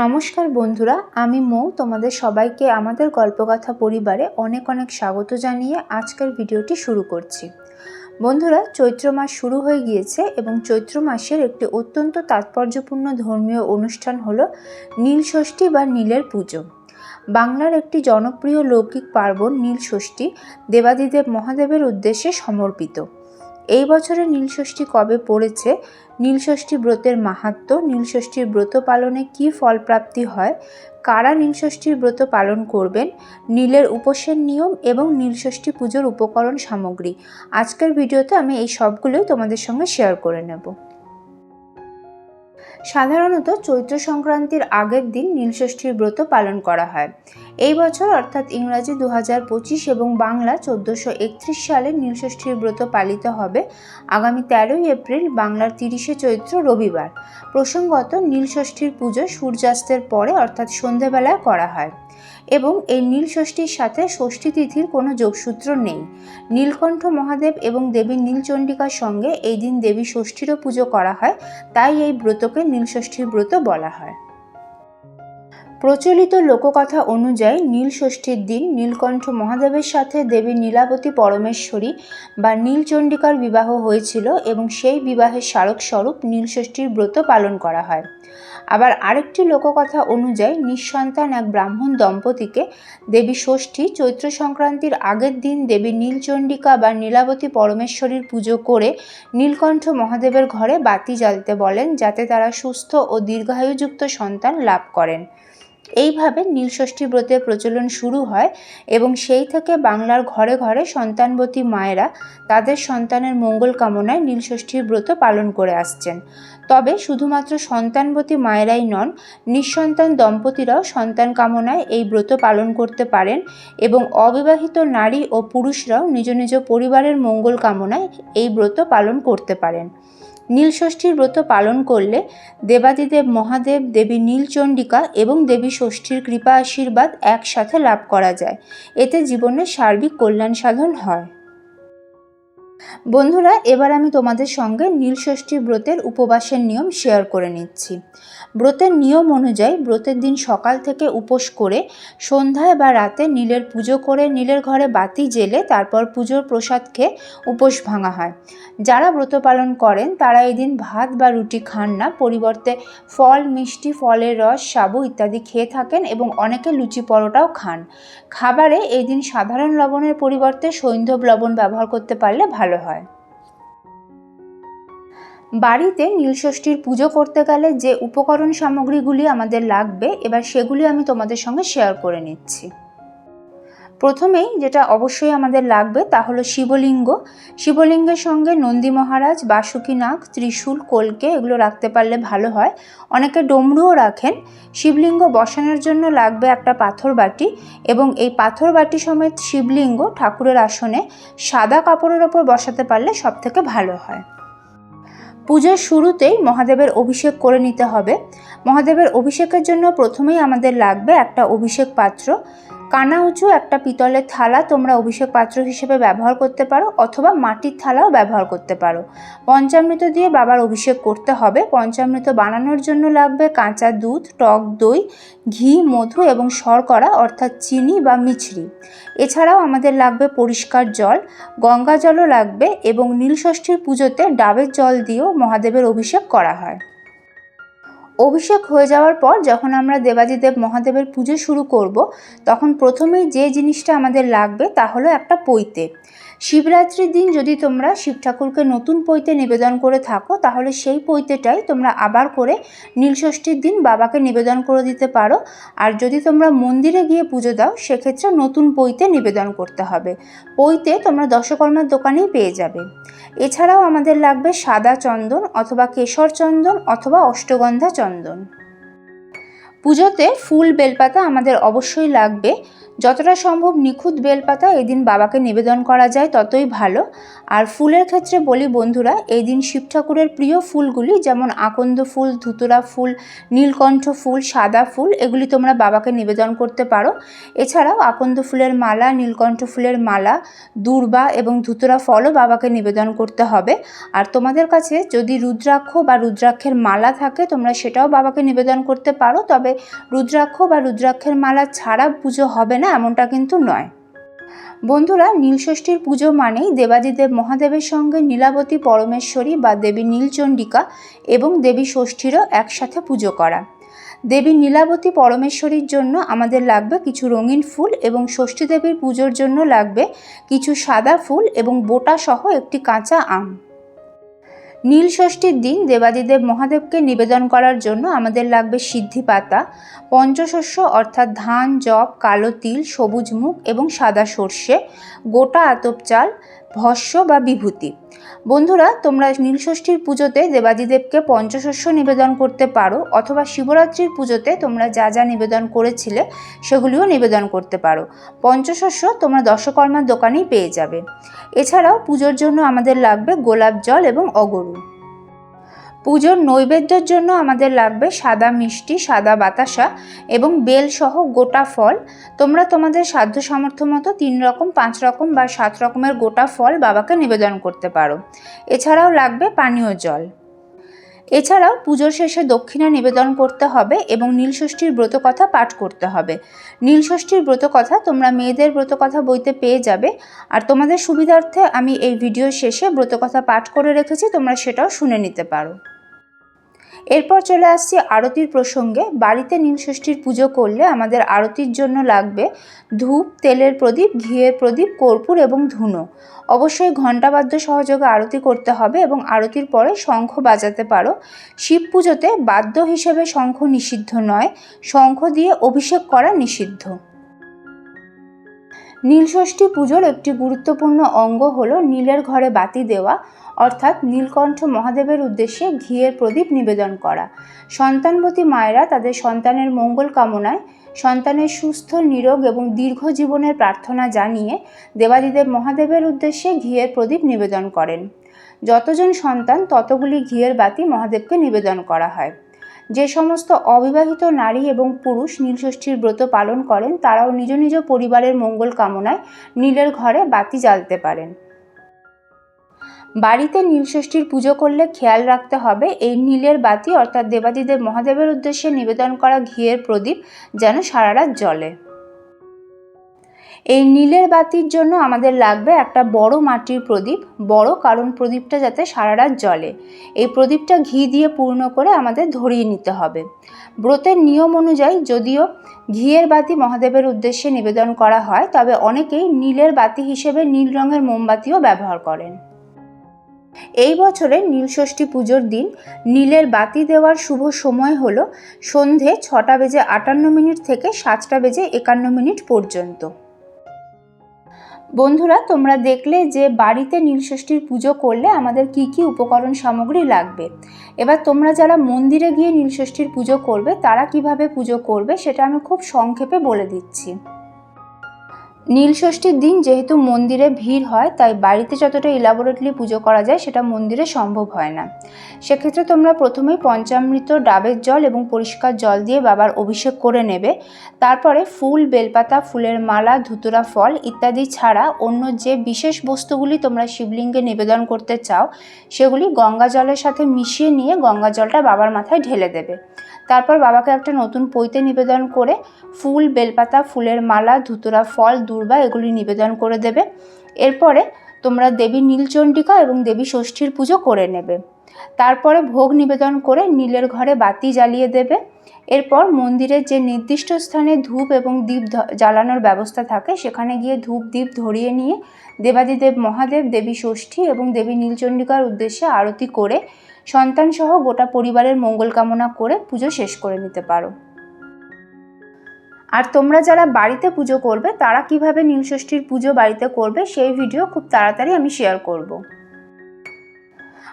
নমস্কার বন্ধুরা, আমি মৌ। তোমাদের সবাইকে আমাদের গল্পকথা পরিবারে অনেক অনেক স্বাগত জানিয়ে আজকের ভিডিওটি শুরু করছি। বন্ধুরা, চৈত্র মাস শুরু হয়ে গিয়েছে এবং চৈত্র মাসের একটি অত্যন্ত তাৎপর্যপূর্ণ ধর্মীয় অনুষ্ঠান হল নীলষষ্ঠী বা নীলের পুজো। বাংলার একটি জনপ্রিয় লৌকিক পার্বণ নীলষষ্ঠী দেবাদিদেব মহাদেবের উদ্দেশ্যে সমর্পিত। এই বছরে নীলষষ্ঠী কবে পড়েছে? নীলষষ্ঠী ব্রতের মাহাত্ম? নীলষষ্ঠীর ব্রত পালনে কী ফলপ্রাপ্তি হয়? কারা নীলষষ্ঠীর ব্রত পালন করবেন? নীলের উপোসের নিয়ম এবং নীলষষ্ঠী পুজোর উপকরণ সামগ্রী। আজকের ভিডিওতে আমি এই সবগুলোই তোমাদের সঙ্গে শেয়ার করে নেব। সাধারণত চৈত্র সংক্রান্তির আগের দিন নীলষষ্ঠীর ব্রত পালন করা হয়। এই বছর অর্থাৎ ইংরাজি দু হাজার পঁচিশ এবং বাংলা চোদ্দোশো একত্রিশ সালে নীলষষ্ঠীর ব্রত পালিত হবে। আগামী তেরোই এপ্রিল বাংলার তিরিশে চৈত্র রবিবার। প্রসঙ্গত নীলষষ্ঠীর পুজো সূর্যাস্তের পরে অর্থাৎ সন্ধেবেলায় করা হয়। এবং এই নীল ষষ্ঠীর সাথে ষষ্ঠী তিথির কোনো যোগসূত্র নেই। নীলকণ্ঠ মহাদেব এবং দেবী নীলচণ্ডিকার সঙ্গে এই দিন দেবী ষষ্ঠীরও পুজো করা হয়, তাই এই ব্রতকে নীলষষ্ঠীর ব্রত বলা হয়। প্রচলিত লোককথা অনুযায়ী নীল ষষ্ঠীর দিন নীলকণ্ঠ মহাদেবের সাথে দেবী নীলাবতী পরমেশ্বরী বা নীলচণ্ডিকার বিবাহ হয়েছিল এবং সেই বিবাহের স্মারক স্বরূপ নীলষষ্ঠীর ব্রত পালন করা হয়। আবার আরেকটি লোককথা অনুযায়ী নিঃসন্তান এক ব্রাহ্মণ দম্পতিকে দেবী ষষ্ঠী, চৈত্র সংক্রান্তির আগের দিন দেবী নীলচণ্ডিকা বা নীলাবতী পরমেশ্বরীর পুজো করে নীলকণ্ঠ মহাদেবের ঘরে বাতি জ্বালতে বলেন, যাতে তারা সুস্থ ও দীর্ঘায়ুযুক্ত সন্তান লাভ করেন। এইভাবে নীলষষ্ঠী ব্রতের প্রচলন শুরু হয় এবং সেই থেকে বাংলার ঘরে ঘরে সন্তানবতী মায়েরা তাদের সন্তানের মঙ্গল কামনায় নীলষষ্ঠীর ব্রত পালন করে আসছেন। তবে শুধুমাত্র সন্তানবতী মায়েরাই নন, নিঃসন্তান দম্পতিরাও সন্তান কামনায় এই ব্রত পালন করতে পারেন এবং অবিবাহিত নারী ও পুরুষরাও নিজ নিজ পরিবারের মঙ্গল কামনায় এই ব্রত পালন করতে পারেন। নীলষষ্ঠীর ব্রত পালন করলে দেবাদিদেব মহাদেব, দেবী নীলচণ্ডিকা এবং দেবী ষষ্ঠীর কৃপা আশীর্বাদ একসাথে লাভ করা যায়। এতে জীবনের সার্বিক কল্যাণ সাধন হয়। বন্ধুরা, এবার আমি তোমাদের সঙ্গে নীলষষ্ঠী ব্রতের উপবাসের নিয়ম শেয়ার করে নিচ্ছি। ব্রতের নিয়ম অনুযায়ী ব্রতের দিন সকাল থেকে উপোস করে সন্ধ্যায় বা রাতে নীলের পুজো করে নীলের ঘরে বাতি জেলে তারপর পুজোর প্রসাদ খেয়ে উপোস ভাঙা হয়। যারা ব্রত পালন করেন, তারা এই দিন ভাত বা রুটি খান না। পরিবর্তে ফল, মিষ্টি, ফলের রস, সাবু ইত্যাদি খেয়ে থাকেন এবং অনেকে লুচি পরোটাও খান। খাবারে এই দিন সাধারণ লবণের পরিবর্তে সৈন্ধব লবণ ব্যবহার করতে পারলে ভালো হয়। বাড়িতে নীলষষ্ঠীর পুজো করতে গেলে যে উপকরণ সামগ্রীগুলি আমাদের লাগবে, এবার সেগুলি আমি তোমাদের সঙ্গে শেয়ার করে নিচ্ছি। প্রথমেই যেটা অবশ্যই আমাদের লাগবে তা হলো শিবলিঙ্গ। শিবলিঙ্গের সঙ্গে নন্দী মহারাজ বাসুকী নাগ ত্রিশূল, কলকে এগুলো রাখতে পারলে ভালো হয়। অনেকে ডমরুও রাখেন। শিবলিঙ্গ বসানোর জন্য লাগবে একটা পাথর বাটি এবং এই পাথর বাটি সমেত শিবলিঙ্গ ঠাকুরের আসনে সাদা কাপড়ের ওপর বসাতে পারলে সব থেকে ভালো হয়। পুজোর শুরুতেই মহাদেবের অভিষেক করে নিতে হবে। মহাদেবের অভিষেকের জন্য প্রথমেই আমাদের লাগবে একটা অভিষেক পাত্র। কানা উঁচু একটা পিতলের থালা তোমরা অভিষেক পাত্র হিসেবে ব্যবহার করতে পারো অথবা মাটির থালাও ব্যবহার করতে পারো। পঞ্চামৃত দিয়ে বাবার অভিষেক করতে হবে। পঞ্চামৃত বানানোর জন্য লাগবে কাঁচা দুধ, টক দই, ঘি, মধু এবং শর্করা অর্থাৎ চিনি বা মিছরি। এছাড়াও আমাদের লাগবে পরিষ্কার জল, গঙ্গা জলও লাগবে এবং নীলষষ্ঠীর পুজোতে ডাবের জল দিয়েও মহাদেবের অভিষেক করা হয়। অভিষেক হয়ে যাওয়ার পর যখন আমরা দেবাদিদেব মহাদেবের পুজো শুরু করব, তখন প্রথমেই যে জিনিসটা আমাদের লাগবে তা হলো একটা পৈতে। শিবরাত্রির দিন যদি তোমরা শিব ঠাকুরকে নতুন পৈতে নিবেদন করে থাকো, তাহলে সেই পৈতেটাই তোমরা আবার করে নীলষষ্ঠীর দিন বাবাকে নিবেদন করে দিতে পারো। আর যদি তোমরা মন্দিরে গিয়ে পুজো দাও, সেক্ষেত্রে নতুন পৈতে নিবেদন করতে হবে। পৈতে তোমরা দশকর্মার দোকানেই পেয়ে যাবে। এছাড়াও আমাদের লাগবে সাদা চন্দন অথবা কেশর চন্দন অথবা অষ্টগন্ধা চন্দন। পুজোতে ফুল, বেলপাতা আমাদের অবশ্যই লাগবে। যতটা সম্ভব নিখুঁত বেলপাতা এদিন দিন বাবাকে নিবেদন করা যায় ততই ভালো। আর ফুলের ক্ষেত্রে বলি বন্ধুরা, এই দিন শিব ঠাকুরের প্রিয় ফুলগুলি যেমন আকন্দ ফুল, ধুতুরা ফুল, নীলকণ্ঠ ফুল, সাদা ফুল, এগুলি তোমরা বাবাকে নিবেদন করতে পারো। এছাড়াও আকন্দ ফুলের মালা, নীলকণ্ঠ ফুলের মালা, দূর্বা এবং ধুতুরা ফলও বাবাকে নিবেদন করতে হবে। আর তোমাদের কাছে যদি রুদ্রাক্ষ বা রুদ্রাক্ষের মালা থাকে, তোমরা সেটাও বাবাকে নিবেদন করতে পারো। তবে রুদ্রাক্ষ বা রুদ্রাক্ষের মালা ছাড়া পুজো হবে না, এমনটা কিন্তু নয়। বন্ধুরা, নীলষষ্ঠীর পুজো মানেই দেবাদিদেব মহাদেবের সঙ্গে নীলাবতী পরমেশ্বরী বা দেবী নীলচণ্ডিকা এবং দেবী ষষ্ঠীরও একসাথে পুজো করা। দেবী নীলাবতী পরমেশ্বরীর জন্য আমাদের লাগবে কিছু রঙিন ফুল এবং ষষ্ঠী দেবীর পুজোর জন্য লাগবে কিছু সাদা ফুল এবং বোটা সহ একটি কাঁচা আম। নীল ষষ্ঠীর দিন দেবাদিদেব মহাদেবকে নিবেদন করার জন্য আমাদের লাগবে সিদ্ধি পাতা, পঞ্চশস্য অর্থাৎ ধান জব কালো তিল, সবুজ মুখ এবং সাদা সর্ষে, গোটা আতপ চাল ভস্য বা বিভূতি। বন্ধুরা, তোমরা নীলষষ্ঠীর পুজোতে দেবাদিদেবকে পঞ্চশস্য নিবেদন করতে পারো, অথবা শিবরাত্রির পুজোতে তোমরা যা যা নিবেদন করেছিলে সেগুলিও নিবেদন করতে পারো। পঞ্চশস্য তোমরা দশকর্মার দোকানেই পেয়ে যাবে। এছাড়াও পুজোর জন্য আমাদের লাগবে গোলাপ জল এবং অগরু। পুজোর নৈবেদ্যের জন্য আমাদের লাগবে সাদা মিষ্টি, সাদা বাতাসা এবং বেল সহ গোটা ফল। তোমরা তোমাদের সাধ্য সামর্থ্য মতো তিন রকম, পাঁচ রকম বা সাত রকমের গোটা ফল বাবাকে নিবেদন করতে পারো। এছাড়াও লাগবে পানীয় জল। এছাড়াও পুজোর শেষে দক্ষিণা নিবেদন করতে হবে এবং নীলষষ্ঠীর ব্রতকথা পাঠ করতে হবে। নীলষষ্ঠীর ব্রতকথা তোমরা মেয়েদের ব্রতকথা বইতে পেয়ে যাবে। আর তোমাদের সুবিধার্থে আমি এই ভিডিও শেষে ব্রতকথা পাঠ করে রেখেছি, তোমরা সেটাও শুনে নিতে পারো। এরপর চলে আসছি আরতির প্রসঙ্গে। বাড়িতে নীলষষ্ঠীর পুজো করলে আমাদের আরতির জন্য লাগবে ধূপ, তেলের প্রদীপ, ঘিয়ের প্রদীপ, কর্পূর এবং ধুনো। অবশ্যই ঘণ্টাবাদ্য সহযোগে আরতি করতে হবে এবং আরতির পরে শঙ্খ বাজাতে পারো। শিব পুজোতে বাদ্য হিসেবে শঙ্খ নিষিদ্ধ নয়, শঙ্খ দিয়ে অভিষেক করা নিষিদ্ধ। নীলষষ্ঠী পুজোর একটি গুরুত্বপূর্ণ অঙ্গ হল নীলের ঘরে বাতি দেওয়া, অর্থাৎ নীলকণ্ঠ মহাদেবের উদ্দেশ্যে ঘিয়ের প্রদীপ নিবেদন করা। সন্তানবতী মায়েরা তাদের সন্তানের মঙ্গল কামনায় সন্তানের সুস্থ, নিরোগ এবং দীর্ঘ জীবনের প্রার্থনা জানিয়ে দেবাদিদেব মহাদেবের উদ্দেশ্যে ঘিয়ের প্রদীপ নিবেদন করেন। যতজন সন্তান ততগুলি ঘিয়ের বাতি মহাদেবকে নিবেদন করা হয়। যে সমস্ত অবিবাহিত নারী এবং পুরুষ নীলষষ্ঠীর ব্রত পালন করেন, তারাও নিজ নিজ পরিবারের মঙ্গল কামনায় নীলের ঘরে বাতি জ্বালতে পারেন। বাড়িতে নীলষষ্ঠীর পুজো করলে খেয়াল রাখতে হবে, এই নীলের বাতি অর্থাৎ দেবাদিদেব মহাদেবের উদ্দেশ্যে নিবেদন করা ঘিয়ের প্রদীপ যেন সারা রাত জ্বলে। এই নীলের বাতির জন্য আমাদের লাগবে একটা বড় মাটির প্রদীপ, বড় কারণ প্রদীপটা যাতে সারা রাত জ্বলে। এই প্রদীপটা ঘি দিয়ে পূর্ণ করে আমাদের ধরিয়ে নিতে হবে। ব্রতের নিয়ম অনুযায়ী যদিও ঘিয়ের বাতি মহাদেবের উদ্দেশ্যে নিবেদন করা হয়, তবে অনেকেই নীলের বাতি হিসেবে নীল রঙের মোমবাতিও ব্যবহার করেন। এই বছরের নীলষষ্ঠী পুজোর দিন নীলের বাতি দেওয়ার শুভ সময় হল সন্ধে ছটা বেজে আটান্ন মিনিট থেকে সাতটা বেজে একান্ন মিনিট পর্যন্ত। বন্ধুরা, তোমরা দেখলে যে বাড়িতে নীলষষ্ঠীর পুজো করলে আমাদের কি কি উপকরণ সামগ্রী লাগবে। এবার তোমরা যারা মন্দিরে গিয়ে নীলষষ্ঠীর পুজো করবে, তারা কীভাবে পুজো করবে সেটা আমি খুব সংক্ষেপে বলে দিচ্ছি। নীলষষ্ঠীর দিন যেহেতু মন্দিরে ভিড় হয়, তাই বাড়িতে যতটা ইলাবোরেটলি পুজো করা যায় সেটা মন্দিরে সম্ভব হয় না। সেক্ষেত্রে তোমরা প্রথমেই পঞ্চামৃত ডাবের জল এবং পরিষ্কার জল দিয়ে বাবার অভিষেক করে নেবে। তারপরে ফুল, বেলপাতা, ফুলের মালা, ধুতুরা ফল ইত্যাদি ছাড়া অন্য যে বিশেষ বস্তুগুলি তোমরা শিবলিঙ্গে নিবেদন করতে চাও, সেগুলি গঙ্গা জলের সাথে মিশিয়ে নিয়ে গঙ্গা জলটা বাবার মাথায় ঢেলে দেবে। তারপর বাবাকে একটা নতুন পৈতে নিবেদন করে ফুল, বেলপাতা, ফুলের মালা, ধুতুরা, ফল, দূর্বা এগুলি নিবেদন করে দেবে। এরপরে তোমরা দেবী নীলচণ্ডিকা এবং দেবী ষষ্ঠীর পুজো করে নেবে। তারপরে ভোগ নিবেদন করে নীলের ঘরে বাতি জ্বালিয়ে দেবে। এরপর মন্দিরের যে নির্দিষ্ট স্থানে ধূপ এবং দ্বীপ জ্বালানোর ব্যবস্থা থাকে, সেখানে গিয়ে ধূপ দ্বীপ ধরিয়ে নিয়ে দেবাদিদেব মহাদেব, দেবী ষষ্ঠী এবং দেবী নীলচণ্ডিকার উদ্দেশ্যে আরতি করে সন্তানসহ গোটা পরিবারের মঙ্গল কামনা করে পুজো শেষ করে নিতে পারো আর তোমরা যারা বাড়িতে পুজো করবে, তারা কীভাবে নীলষষ্ঠীর পুজো বাড়িতে করবে, সেই ভিডিও খুব তাড়াতাড়ি আমি শেয়ার করব।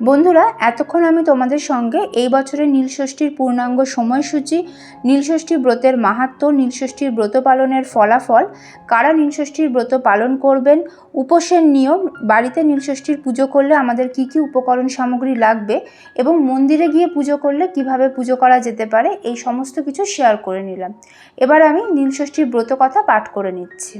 বন্ধুরা, এতক্ষণ আমি তোমাদের সঙ্গে এই বছরের নীলষষ্ঠীর পূর্ণাঙ্গ সময়সূচি নীলষষ্ঠী ব্রতের মাহাত্ম নীলষষ্ঠীর ব্রত পালনের ফলাফল, কারা নীলষষ্ঠীর ব্রত পালন করবেন, উপোসের নিয়ম, বাড়িতে নীলষষ্ঠীর পুজো করলে আমাদের কি কি উপকরণ সামগ্রী লাগবে এবং মন্দিরে গিয়ে পুজো করলে কীভাবে পুজো করা যেতে পারে, এই সমস্ত কিছু শেয়ার করে নিলাম। এবার আমি নীলষষ্ঠীর ব্রত কথা পাঠ করে নিচ্ছি।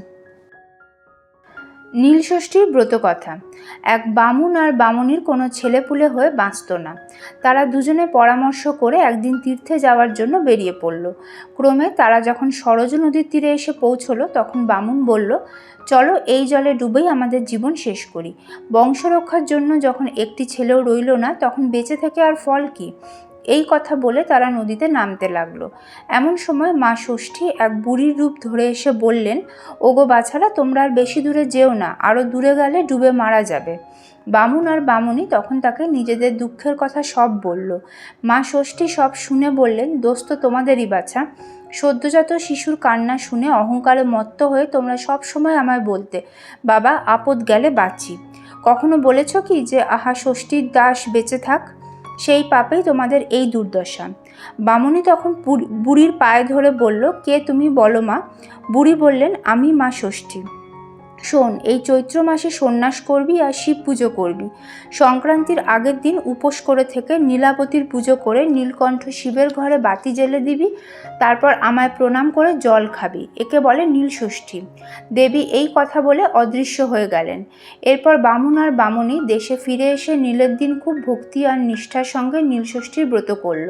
নীলষষ্ঠীর ব্রতকথা। এক বামুন আর বামুনির কোনো ছেলেপুলে হয়ে বাঁচত না। তারা দুজনে পরামর্শ করে একদিন তীর্থে যাওয়ার জন্য বেরিয়ে পড়ল। ক্রমে তারা যখন সরজ নদীর তীরে এসে পৌঁছলো, তখন বামুন বলল, চলো, এই জলে ডুবেই আমাদের জীবন শেষ করি। বংশরক্ষার জন্য যখন একটি ছেলেও রইল না, তখন বেঁচে থেকে আর ফল কি? এই কথা বলে তারা নদীতে নামতে লাগল। এমন সময় মা ষষ্ঠী এক বুড়ির রূপ ধরে এসে বললেন, ওগো বাছারা, তোমরা আর বেশি দূরে যেও না আরও দূরে গেলে ডুবে মারা যাবে। বামুন আর বামুনি তখন তাকে নিজেদের দুঃখের কথা সব বলল। মা ষষ্ঠী সব শুনে বললেন, দোস্ত, তোমাদেরই বাছা। সদ্যজাত শিশুর কান্না শুনে অহংকারে মত্ত হয়ে তোমরা সব সময় আমায় বলতে, বাবা, আপদ গেলে বাঁচি। কখনো বলেছ কি যে, আহা, ষষ্ঠীর দাস বেঁচে থাক? সেই পাপেই তোমাদের এই দুর্দশা। বামুনি তখন বুড়ি- বুড়ির পায়ে ধরে বলল, কে তুমি বলো মা? বুড়ি বললেন, আমি মা ষষ্ঠী। শোন, এই চৈত্র মাসে সন্ন্যাস করবি আর শিব পুজো করবি। সংক্রান্তির আগের দিন উপোস করে থেকে নীলাবতীর পুজো করে নীলকণ্ঠ শিবের ঘরে বাতি জ্বেলে দিবি, তারপর আমায় প্রণাম করে জল খাবি। একে বলে নীলষষ্ঠী। দেবী এই কথা বলে অদৃশ্য হয়ে গেলেন। এরপর বামুন আর বামুনি দেশে ফিরে এসে নীলের দিন খুব ভক্তি আর নিষ্ঠার সঙ্গে নীলষষ্ঠীর ব্রত করল।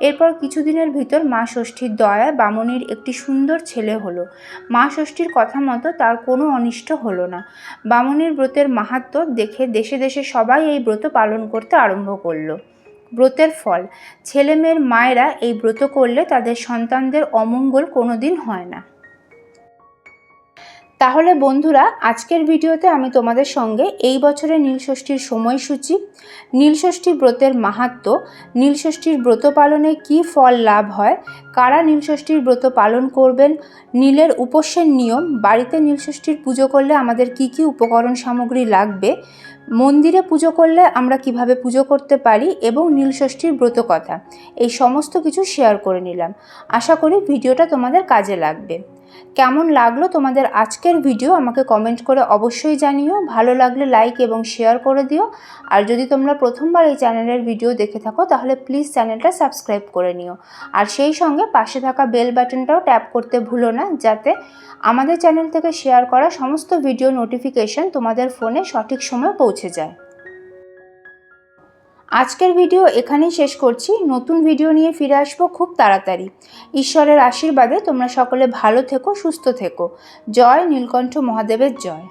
এরপর কিছুদিনের ভিতর মা ষষ্ঠীর দয়ায় বামুনির একটি সুন্দর ছেলে হলো। মা ষষ্ঠীর কথা মতো তার কোনো অনিষ্ট হলো না। বামুনির ব্রতের মাহাত্ম দেখে দেশে দেশে সবাই এই ব্রত পালন করতে আরম্ভ করল। ব্রতের ফল, ছেলেমেয়ের মায়েরা এই ব্রত করলে তাদের সন্তানদের অমঙ্গল কোনোদিন হয় না। তাহলে বন্ধুরা, আজকের ভিডিওতে আমি তোমাদের সঙ্গে এই বছরের নীলষষ্ঠীর সময়সূচি নীলষষ্ঠী ব্রতের মাহাত্ম নীলষষ্ঠীর ব্রত পালনে কী ফল লাভ হয়, কারা নীলষষ্ঠীর ব্রত পালন করবেন, নীলের উপোসের নিয়ম, বাড়িতে নীলষষ্ঠীর পুজো করলে আমাদের কি কি উপকরণ সামগ্রী লাগবে, মন্দিরে পুজো করলে আমরা কীভাবে পুজো করতে পারি এবং নীলষষ্ঠীর ব্রত কথা, এই সমস্ত কিছু শেয়ার করে নিলাম। আশা করি ভিডিওটা তোমাদের কাজে লাগবে। কেমন লাগল তোমাদের আজকের ভিডিও আমাকে কমেন্ট করে অবশ্যই জানিও। ভালো লাগলে লাইক এবং শেয়ার করে দিও। আর যদি তোমরা প্রথমবার এই চ্যানেলের ভিডিও দেখে থাকো, তাহলে প্লিজ চ্যানেলটা সাবস্ক্রাইব করে নিও। আর সেই সঙ্গে পাশে থাকা বেল বাটনটাও ট্যাপ করতে ভুলো না, যাতে আমাদের চ্যানেল থেকে শেয়ার করা সমস্ত ভিডিও নোটিফিকেশন তোমাদের ফোনে সঠিক সময় পৌঁছে যায়। আজকের ভিডিও এখানেই শেষ করছি। নতুন ভিডিও নিয়ে ফিরে আসব খুব তাড়াতাড়ি। ঈশ্বরের আশীর্বাদে তোমরা সকলে ভালো থেকো, সুস্থ থেকো। জয় নীলকণ্ঠ মহাদেবের জয়।